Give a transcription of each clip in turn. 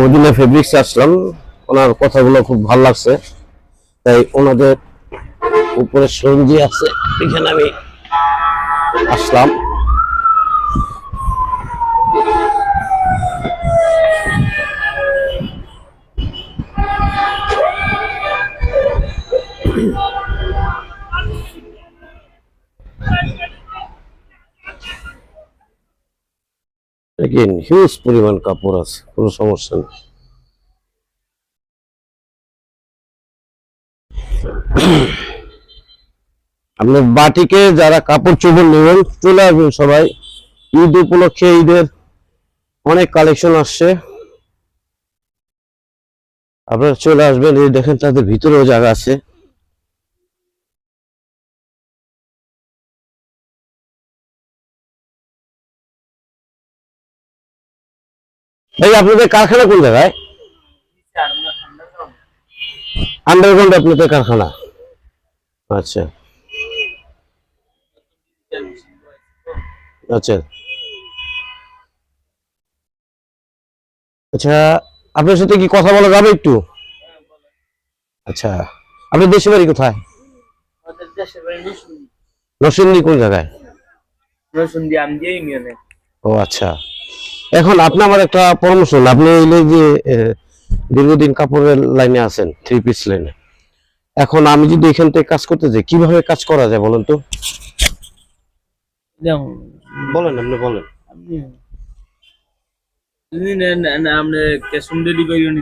Medina fabrics আসলাম। ওনার কথাগুলো খুব ভালো লাগছে। তাই ওনাদের উপরে সঞ্জি আছে, এখানে আমি আসলাম। দেখেন হিউজ পরিমাণ কাপড় আছে, কোনো সমস্যা নেই। আপনার বাটিকে যারা কাপড় চোপড় নেবেন, চলে আসবেন সবাই। ঈদ উপলক্ষে ঈদের অনেক কালেকশন আসছে। আপনারা চলে আসবেন, এই দেখেন তাদের ভিতরেও জায়গা আছে। এই আপনাদের কারখানা কোন জায়গায়? আন্ডারগ্রাউন্ড আপনাদের কারখানা। আচ্ছা। আচ্ছা। আচ্ছা আপনার সাথে কি কথা বলা যাবে একটু? আচ্ছা আপনার দেশের বাড়ি কোথায়? নরসিংদী কোন জায়গায়? ইউনিয়নে। ও আচ্ছা। এখন আপনি আমার একটা পরামর্শ নেন। আপনি এই যে দীর্ঘদিন কাপড়ের লাইনে আছেন থ্রি পিস লাইনে। এখন আমি যদি এখান থেকে কাজ করতে যাই কীভাবে কাজ করা যায় বলেন তো? বলেন আপনি বলেন।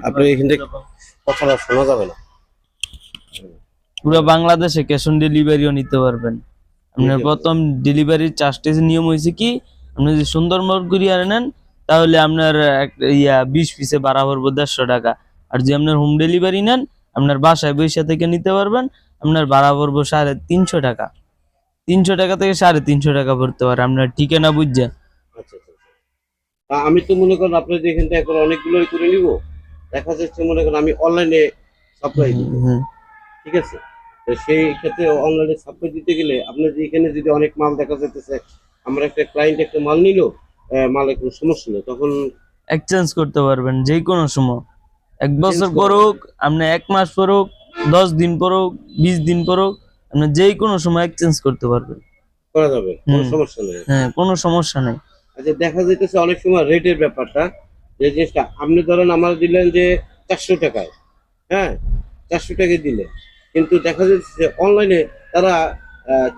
আপনি এখান থেকে কথাটা শোনা যাবে না। পুরো বাংলাদেশে ক্যাশ অন ডেলিভারিও নিতে পারবেন। আপনার প্রথম ডেলিভারি চার্জের নিয়ম হয়েছে কি আপনি যদি সুন্দরবন কুরিয়ার নেন তাহলে আপনার ইয়া বিশ পিসে পড়ব দেড়শো টাকা। আর যদি আপনার হোম ডেলিভারি নেন আপনার বাসায় বৈশা থেকে নিতে পারবেন আপনার ভাড়া পড়ব সাড়ে তিনশো টাকা। তিনশো টাকা থেকে সাড়ে তিনশো টাকা পড়তে পারে আপনার ঠিকানা বুঝছেন? আচ্ছা আচ্ছা আচ্ছা। আমি তো মনে করেন আপনার এখান থেকে এখন অনেকগুলোই করে নিব দেখা যাচ্ছে মনে করেন আমি অনলাইনে সাপ্লাই দিব। ঠিক আছে? তো সেই ক্ষেত্রে অনলাইনে সাপ্লাই দিতে গেলে আপনার যে এখানে যদি অনেক মাল দেখা যাইতেছে আমরা একটা ক্লায়েন্ট একটা মাল নিল মালে কোনো সমস্যা নেই তখন এক্সচেঞ্জ করতে পারবেন যে কোনো সময়। এক বছর করা। পরুক আপনি এক মাস পরুক দশ দিন পরুক বিশ দিন পরুক আপনি যে কোনো সময় এক্সচেঞ্জ করতে পারবেন। করা যাবে কোনো সমস্যা নেই। হ্যাঁ কোনো সমস্যা নেই। আচ্ছা দেখা যাইতেছে অনেক সময় রেটের ব্যাপারটা যে জিনিসটা আপনি ধরেন আমার দিলেন যে চারশো টাকায় হ্যাঁ চারশো টাকায় দিলেন। কিন্তু দেখা যাচ্ছে অনলাইনে তারা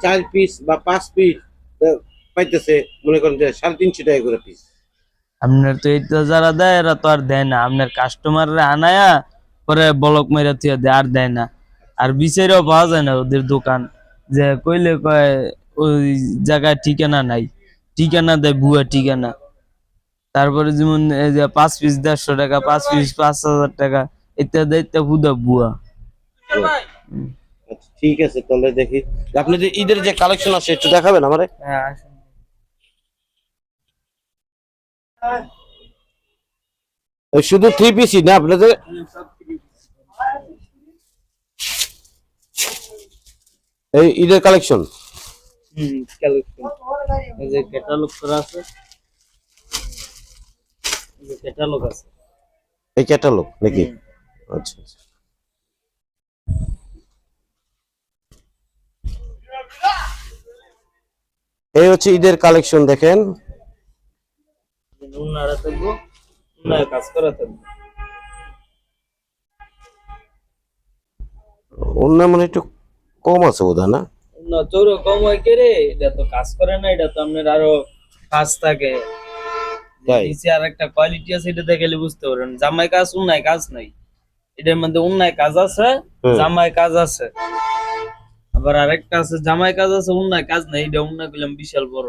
চার পিস বা পাঁচ পিস পাইতেছে মনে করেন যে সাড়ে তিনশো টাকা করে পিস আপনার তো এইটা যারা দেয় এরা তো আর দেয় না। আপনার কাস্টমাররা আনায়া পরে বলক মেরা থুয়া দেয় আর দেয় না। আর বিচারেও পাওয়া যায় না ওদের দোকান। যে কইলে কয় ওই জায়গায় ঠিকানা নাই। ঠিকানা দেয় ভুয়া ঠিকানা। তারপরে যেমন এই যে পাঁচ পিস দেড়শো টাকা পাঁচ পিস পাঁচ হাজার টাকা ইত্যাদি ইত্যাদি হুদা ভুয়া আচ্ছা ঠিক আছে তাহলে দেখি। আপনি যে ঈদের যে কালেকশন আছে একটু দেখাবেন আমারে? হ্যাঁ ওই শুধু থ্রি পিসই না আপনাদের এই ঈদের কালেকশন হুম কালেকশন এই যে ক্যাটালগ করা আছে এই যে ক্যাটালগ আছে। এই ক্যাটালগ নাকি? আচ্ছা আচ্ছা। এই হচ্ছে ঈদের কালেকশন দেখেন। উন্নারা থাকব উন্নায় কাজ করা থাকব। মানে একটু কম আছে বোধ না? চৌর কম হয় কে রে? এটা তো কাজ করে না এটা তো আপনার আরও কাজ থাকে। নিচে আর একটা কোয়ালিটি আছে এটা দেখলে বুঝতে পারেন জামাই কাজ উন্নায় কাজ নাই। এটার মধ্যে উন্নায় কাজ আছে জামাই কাজ আছে। আবার আরেকটা আছে জামাই কাজ আছে উন্নায় কাজ নাই। এটা উন্না গুলাম বিশাল বড়।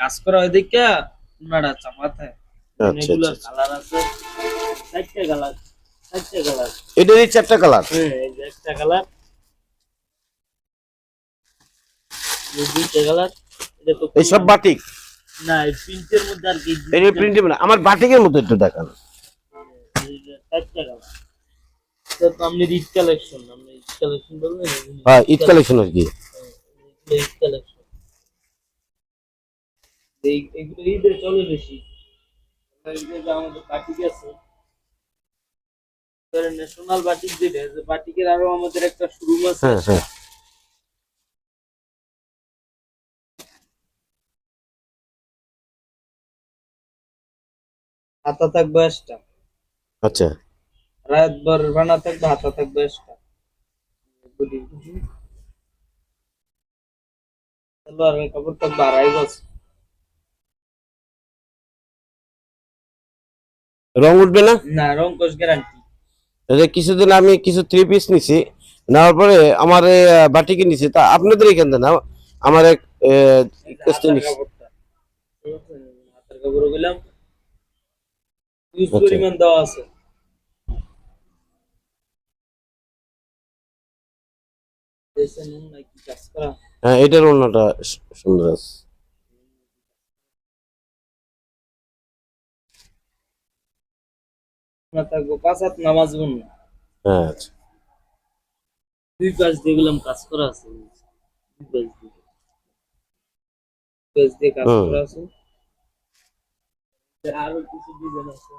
কাজ করা হয় দেখা চাপাতে আচ্ছা আচ্ছা কালার আছে। চারটে কালার চারটে কালার এটারই চারটা কালার হ্যাঁ একটা কালার দুইটা কালার এটা তো বাটিক না এই প্রিন্টের মধ্যে আর কি প্রিন্ট আমার বাটিকের মতো একটু দেখান। কালার এটা তো আপনি রিড কালেকশন আপনি কালেকশন বলবেন? হ্যাঁ ঈদ কালেকশন আর কি। কালেকশন এই এগুলো ঈদে চলে বেশি। আমাদের আছে ন্যাশনাল বাটিক যেটা যে বাটিকের আরও আমাদের একটা শোরুম আছে। হ্যাঁ হ্যাঁ। হাতা থাকবে এক্সট্রা আচ্ছা। রাত ভর বানা থাকবে হাতা থাকবে বুঝি সালোয়ারের কাপড় থাকবে আড়াই গজ রং উঠবে না? না রং গ্যারান্টি কিছুদিন আমি কিছু থ্রি পিস নিছি নেওয়ার পরে আমার বাটিকে নিছি? তা আপনাদের এখান থেকে না আমার এক আচ্ছা। হ্যাঁ এটার অন্যটা সুন্দর আছে। না থাকব পাঁচ হাত নামাজ গুন না। হ্যাঁ। আচ্ছা দুই পাশ দিয়ে গেলাম কাজ করা আছে। দুই পাশ দিয়ে। দুই পাশ দিয়ে কাজ হুম। করা আছে। আরও কিছু ডিজাইন আছে।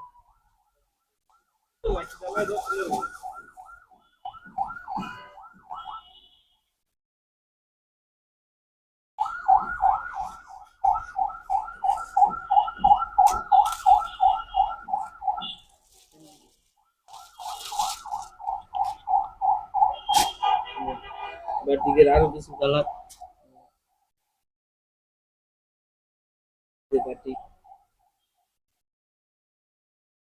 বাটিকের আরও কিছু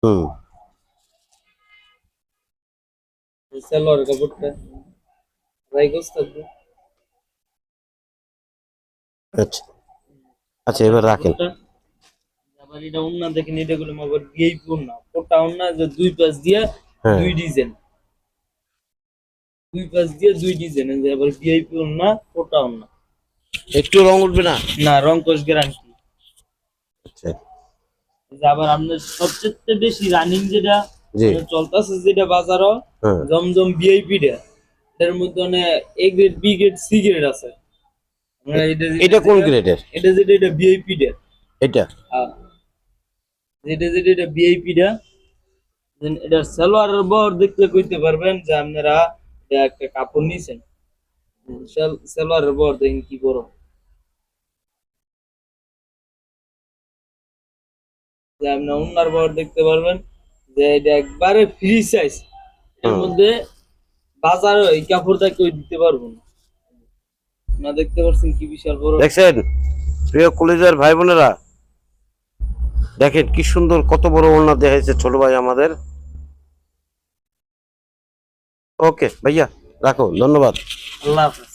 হুম। সালোয়ার কাপড়টা। রাইগস থাকবে আচ্ছা। আচ্ছা এবার রাখেন। কাপড়টা। আবার এটা উন্না দেখেন এটা গুলো আবার ভিআইপি উন্না ওটা উন্না যে দুই পাশ দিয়ে হ্যাঁ। দুই ডিজাইন দুই পাশ দিয়ে দুই ডিজাইন যে আবার ভিআইপি উন্না ওটা উন্না একটু রং উঠবে না? না রং কোশ গ্যারান্টি আচ্ছা। যে আবার আপনার সবচেয়ে বেশি রানিং যেটা জি। চলতেছে যেটা বাজারও হ্যাঁ। জমজম ভিআইপি টা এটার মধ্যে অনেক A grade B grade C grade আছে। এটা এটা কোন গ্রেডের এটা যেটা এটা ভিআইপি টা। এটা? হ্যাঁ। যেটা যেটা এটা ভিআইপি টা Then এটা সালোয়ারের বর দেখলে কইতে পারবেন যে আপনারা একটা কাপড় নিছেন সালোয়ারের বর দেখেন কি বড়। যে আপনি অন্যার বর দেখতে পারবেন যে এটা একবারে ফ্রি সাইজ এর মধ্যে বাজারে এই কাপড়টা কেউ দিতে পারব না। না দেখতে পাচ্ছেন কি বিশাল বড়। দেখছেন? প্রিয় কলেজের ভাই বোনেরা দেখেন কি সুন্দর কত বড় ওড়না দেখাইছে ছোট ভাই আমাদের। ওকে ভাইয়া রাখো ধন্যবাদ। আল্লাহ হাফেজ।